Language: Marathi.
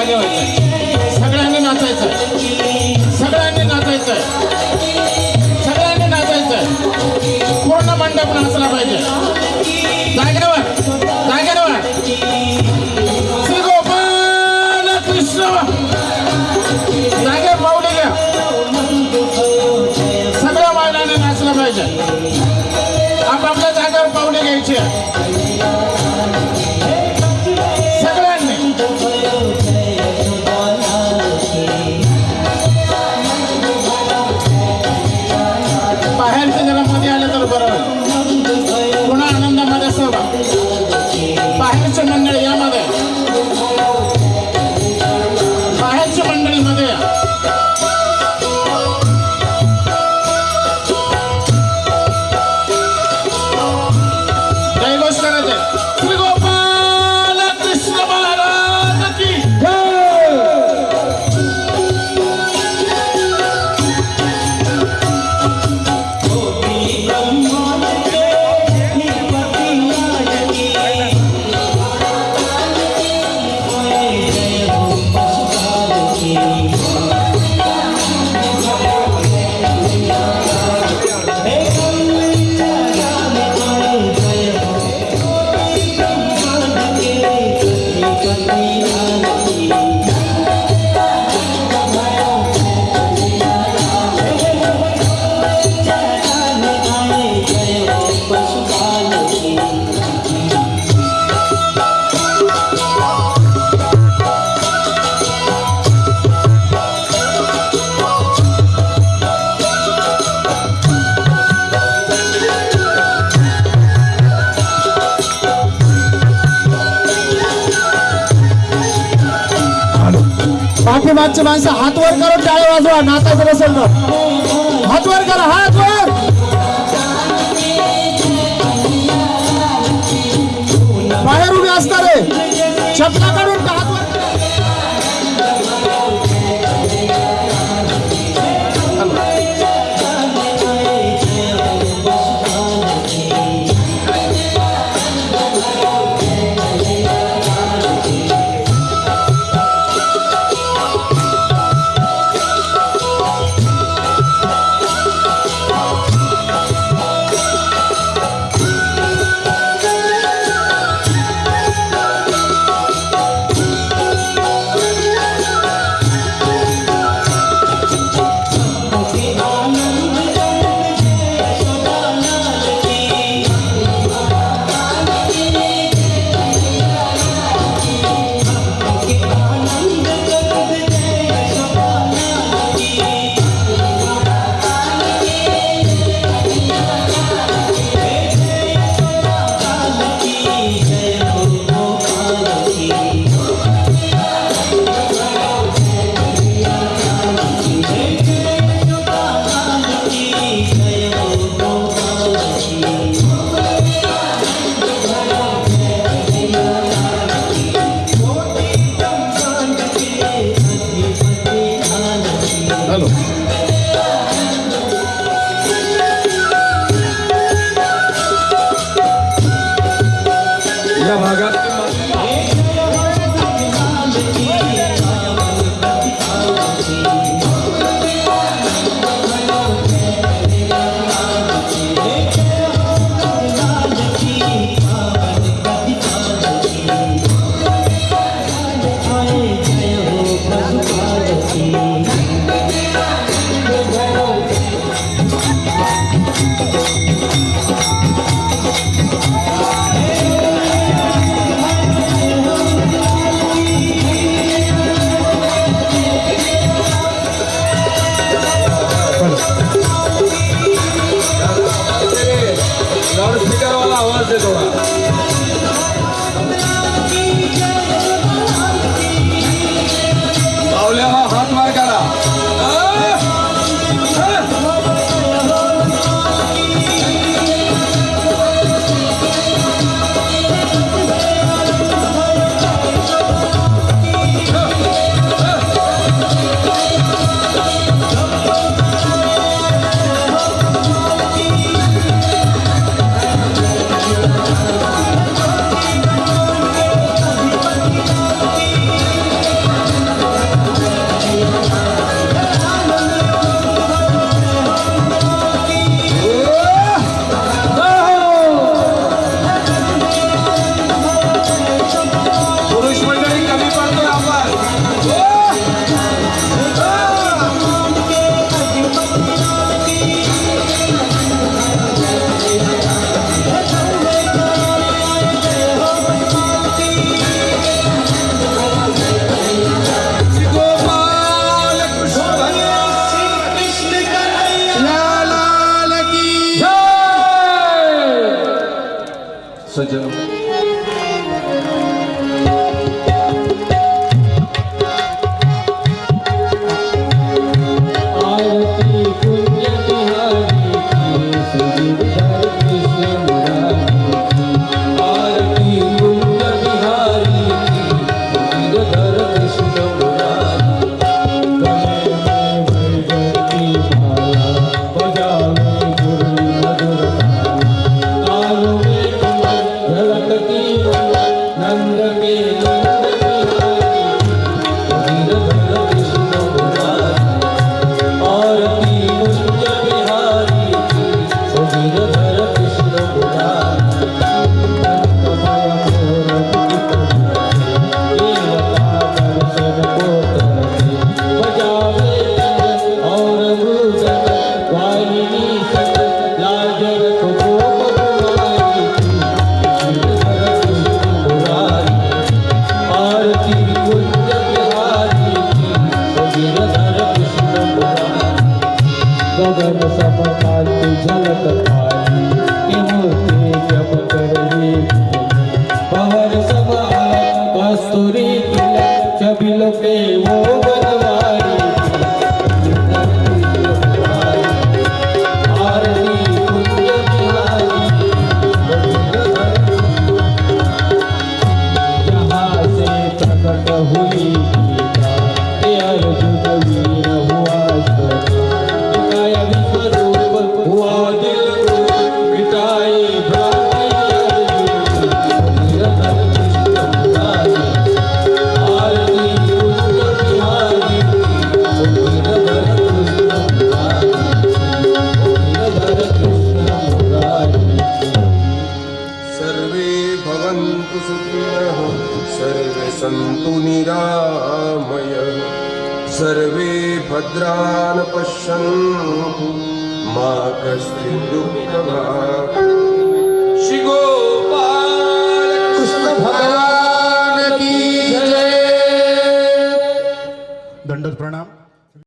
सहभागी व्हायचं सगळ्यांनी नाचायचं सगळ्यांनी नाचायचं सगळ्यांनी नाचायचं पूर्ण मंडप नाचला पाहिजे. जागेवर जागेवर. श्री गोपाल कृष्ण. जागेवर पावले घ्या. सगळ्या महिलांनी नाचलं पाहिजे. आपापल्या जागेवर पावले घ्यायची love. पाठीमागची माणसं हात वर करून टाळे वाजवा नाताच नसेल तर हात वर करा हात Bye. निरामय सर्वे भद्रान् पश्यन्तु मा कश्चित् दुःखभाग्